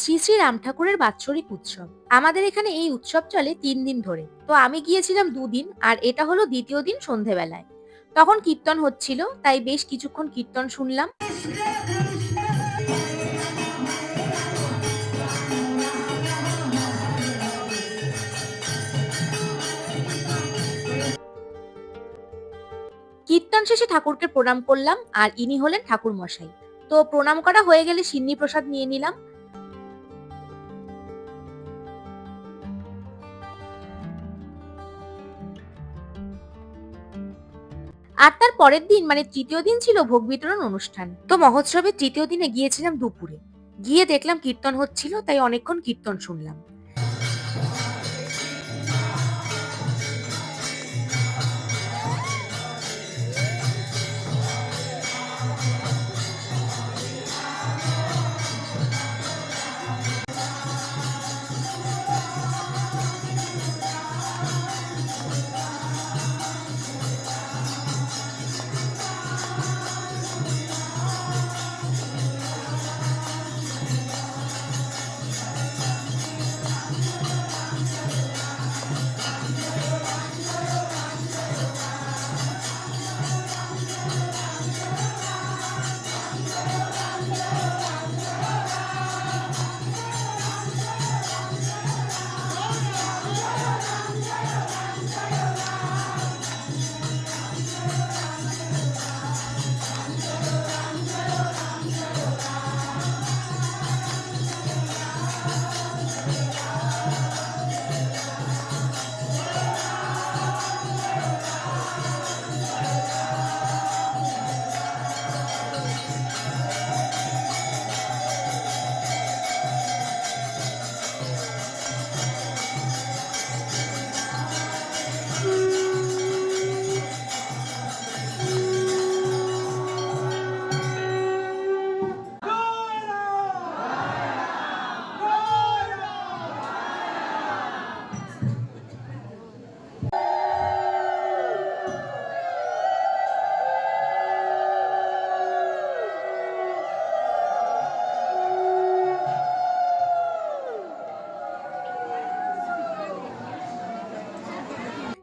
শ্রী শ্রী রাম ঠাকুরের বাৎসরিক উৎসব। আমাদের এখানে এই উৎসব চলে তিন দিন ধরে। তো আমি গিয়েছিলাম দুদিন আর এটা হলো দ্বিতীয় দিন সন্ধেবেলায়। তখন কীর্তন হচ্ছিল, তাই বেশ কিছুক্ষণ কীর্তন শুনলাম। কীর্তন শেষে ঠাকুরকে প্রণাম করলাম আর ইনি হলেন ঠাকুর মশাই তো প্রণাম করা হয়ে গেলে সিন্নি প্রসাদ নিয়ে নিলাম। আর তার পরের দিন মানে তৃতীয় দিন ছিল ভোগ বিতরণ অনুষ্ঠান। তো মহোৎসবের তৃতীয় দিনে গিয়েছিলাম দুপুরে। গিয়ে দেখলাম কীর্তন হচ্ছিল, তাই অনেকক্ষণ কীর্তন শুনলাম।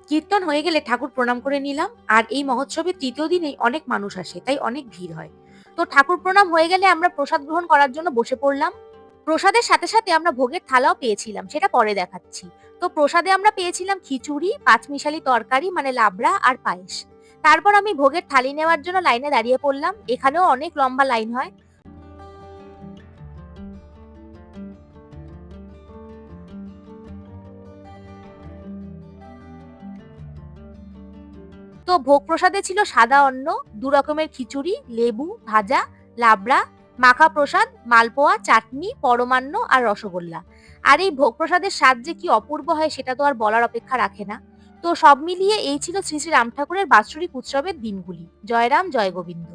কীর্তন হয়ে গেলে ঠাকুর প্রণাম করে নিলাম। আর এই মহোৎসবের তৃতীয় দিনেই অনেক মানুষ আসে, তাই অনেক ভিড় হয়। তো ঠাকুর প্রণাম হয়ে গেলে আমরা প্রসাদ গ্রহণ করার জন্য বসে পড়লাম। প্রসাদের সাথে সাথে আমরা ভোগের থালাও পেয়েছিলাম, সেটা পরে দেখাচ্ছি। তো প্রসাদে আমরা পেয়েছিলাম খিচুড়ি, পাঁচমিশালি তরকারি মানে লাবড়া আর পায়েস। তারপর আমি ভোগের থালি নেওয়ার জন্য লাইনে দাঁড়িয়ে পড়লাম। এখানেও অনেক লম্বা লাইন হয়। তো ভোগ প্রসাদে ছিল সাদা অন্ন, দু রকমের খিচুড়ি, লেবু, ভাজা, লাবড়া, মাখা প্রসাদ, মালপোয়া, চাটনি, পরমান্ন আর রসগোল্লা। আর এই ভোগ প্রসাদের স্বাদ যে কি অপূর্ব হয় সেটা তো আর বলার অপেক্ষা রাখে না। তো সব মিলিয়ে এই ছিল শ্রী শ্রী রাম ঠাকুরের বাৎসরিক উৎসবের দিনগুলি। জয়রাম, জয় গোবিন্দ।